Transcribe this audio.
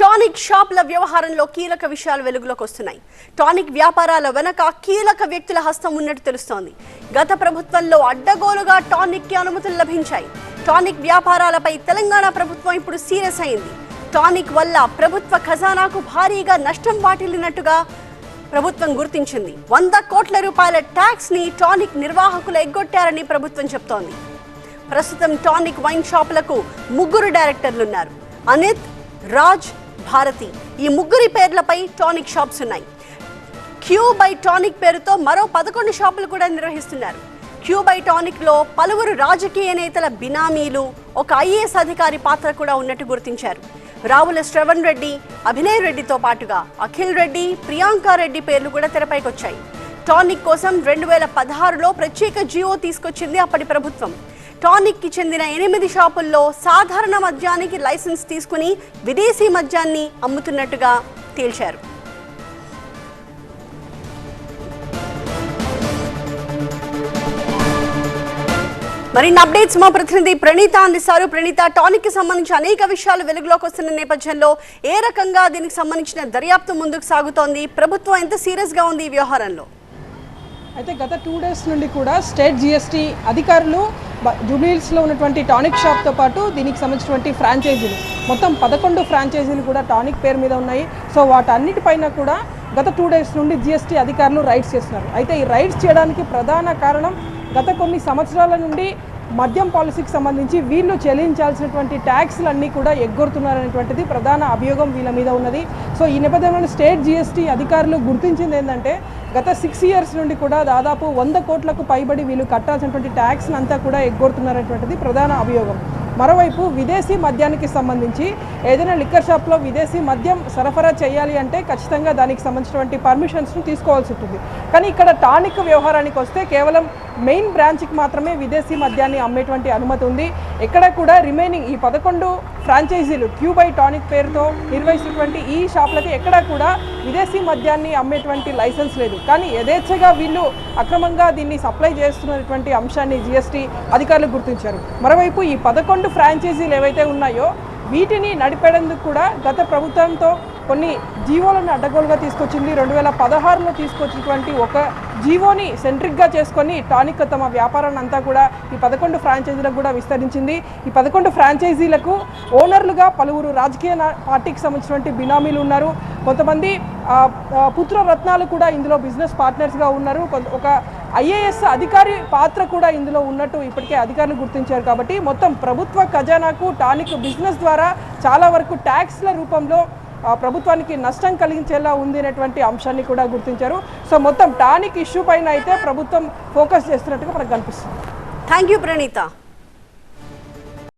Tonic షాప్ల వ్యవహారంలో కీలక విషయాలు వెలుగులోకి వస్తున్నాయి. టానిక్ వ్యాపారాల వెనక కీలక వ్యక్తుల హస్తం ఉన్నట్టు తెలుస్తోంది. గత ప్రభుత్వంలో అడ్డగోలుగా టానిక్కి అనుమతులు లభించాయి. టానిక్ వ్యాపారాలపై తెలంగాణ ప్రభుత్వం ఇప్పుడు సీరియస్ అయింది. టానిక్ వల్ల ప్రభుత్వ ఖజానాకు భారీగా నష్టం వాటిల్లినట్టుగా ప్రభుత్వం గుర్తించింది. వంద కోట్ల రూపాయల ట్యాక్స్ని టానిక్ నిర్వాహకులు ఎగ్గొట్టారని ప్రభుత్వం చెప్తోంది. ప్రస్తుతం టానిక్ వైన్ షాపులకు ముగ్గురు డైరెక్టర్లు ఉన్నారు అనిత్ రాజ్ భారతి. ఈ ముగ్గురి పేర్లపై టానిక్ షాప్స్ ఉన్నాయి. క్యూ బై టానిక్ పేరుతో మరో పదకొండు షాపులు కూడా నిర్వహిస్తున్నారు. క్యూ బై టానిక్లో పలువురు రాజకీయ నేతల బినామీలు ఒక ఐఏఎస్ అధికారి పాత్ర కూడా ఉన్నట్టు గుర్తించారు. రావుల శ్రవణ్ రెడ్డి అభినయ్ రెడ్డితో పాటుగా అఖిల్ రెడ్డి ప్రియాంక రెడ్డి పేర్లు కూడా తెరపైకి వచ్చాయి టానిక్ కోసం రెండు వేల పదహారులో ప్రత్యేక జియో తీసుకొచ్చింది అప్పటి ప్రభుత్వం. టానిక్కి చెందిన ఎనిమిది షాపుల్లో సాధారణ మద్యానికి లైసెన్స్ తీసుకుని విదేశీ మద్యాన్ని అమ్ముతున్నట్టుగా తేల్చారు. మరిన్ని అప్డేట్స్ మా ప్రతినిధి ప్రణీత అందిస్తారు. ప్రణీత టానిక్కి సంబంధించి అనేక విషయాలు వెలుగులోకి వస్తున్న నేపథ్యంలో ఏ రకంగా దీనికి సంబంధించిన దర్యాప్తు ముందుకు సాగుతోంది? ప్రభుత్వం ఎంత సీరియస్గా ఉంది ఈ వ్యవహారంలో? అయితే గత టూ డేస్ నుండి కూడా స్టేట్ జిఎస్టీ అధికారులు జూబ్లీహిల్స్లో ఉన్నటువంటి టానిక్ షాప్తో పాటు దీనికి సంబంధించినటువంటి ఫ్రాంచైజీలు. మొత్తం పదకొండు ఫ్రాంచైజీలు కూడా టానిక్ పేరు మీద ఉన్నాయి. సో వాటన్నిటిపైన కూడా గత టూ డేస్ నుండి జిఎస్టీ అధికారులు రైడ్స్ చేస్తున్నారు. అయితే ఈ రైడ్స్ చేయడానికి ప్రధాన కారణం గత కొన్ని సంవత్సరాల నుండి మద్యం పాలసీకి సంబంధించి వీళ్ళు చెల్లించాల్సినటువంటి ట్యాక్స్లన్నీ కూడా ఎగ్గొడుతున్నారనేటువంటిది ప్రధాన అభియోగం వీళ్ళ మీద ఉన్నది. సో ఈ నేపథ్యంలో స్టేట్ జిఎస్టీ అధికారులు గుర్తించింది ఏంటంటే గత సిక్స్ ఇయర్స్ నుండి కూడా దాదాపు వంద కోట్లకు పైబడి వీళ్ళు కట్టాల్సినటువంటి ట్యాక్స్ని అంతా కూడా ఎగ్గొడుతున్నారనేటువంటిది ప్రధాన అభియోగం. మరోవైపు విదేశీ మద్యానికి సంబంధించి ఏదైనా లిక్కర్ షాప్లో విదేశీ మద్యం సరఫరా చేయాలి అంటే ఖచ్చితంగా దానికి సంబంధించినటువంటి పర్మిషన్స్ను తీసుకోవాల్సి ఉంటుంది. కానీ ఇక్కడ టానిక్ వ్యవహారానికి వస్తే కేవలం మెయిన్ బ్రాంచ్కి మాత్రమే విదేశీ మద్యాన్ని అమ్మేటువంటి అనుమతి ఉంది. ఎక్కడ కూడా రిమైనింగ్ ఈ పదకొండు ఫ్రాంచైజీలు క్యూబై టానిక్ పేరుతో నిర్వహిస్తున్నటువంటి ఈ షాపులకి ఎక్కడా కూడా విదేశీ మద్యాన్ని అమ్మేటువంటి లైసెన్స్ లేదు. కానీ యథేచ్ఛగా వీళ్ళు అక్రమంగా దీన్ని సప్లై చేస్తున్నటువంటి అంశాన్ని జిఎస్టీ అధికారులు గుర్తించారు. మరోవైపు ఈ పదకొండు ఫ్రాంచైజీలు ఏవైతే ఉన్నాయో వీటిని నడిపేందుకు కూడా గత ప్రభుత్వంతో కొన్ని జీవోలను అడ్డగోలుగా తీసుకొచ్చింది. రెండు వేల పదహారులో తీసుకొచ్చినటువంటి ఒక జీవోని సెంట్రిక్గా చేసుకొని టానిక్ తమ వ్యాపారాన్ని అంతా కూడా ఈ పదకొండు ఫ్రాంచైజీలకు కూడా విస్తరించింది. ఈ పదకొండు ఫ్రాంచైజీలకు ఓనర్లుగా పలువురు రాజకీయ పార్టీకి సంబంధించినటువంటి బినామీలు ఉన్నారు. కొంతమంది పుత్ర రత్నాలు కూడా ఇందులో బిజినెస్ పార్ట్నర్స్గా ఉన్నారు. కొంత- ఒక ఐఏఎస్ అధికారి పాత్ర కూడా ఇందులో ఉన్నట్టు ఇప్పటికే అధికారులు గుర్తించారు కాబట్టి మొత్తం ప్రభుత్వ ఖజానాకు టానిక్ బిజినెస్ ద్వారా చాలా వరకు ట్యాక్స్ల రూపంలో ఆ, ప్రభుత్వానికి నష్టం కలిగించేలా ఉంది అనేటువంటి అంశాన్ని కూడా గుర్తించారు. సో మొత్తం టానిక్ ఇష్యూ పైన అయితే ప్రభుత్వం ఫోకస్ చేస్తున్నట్టుగా మనకు కనిపిస్తుంది. Thank you Praneetha.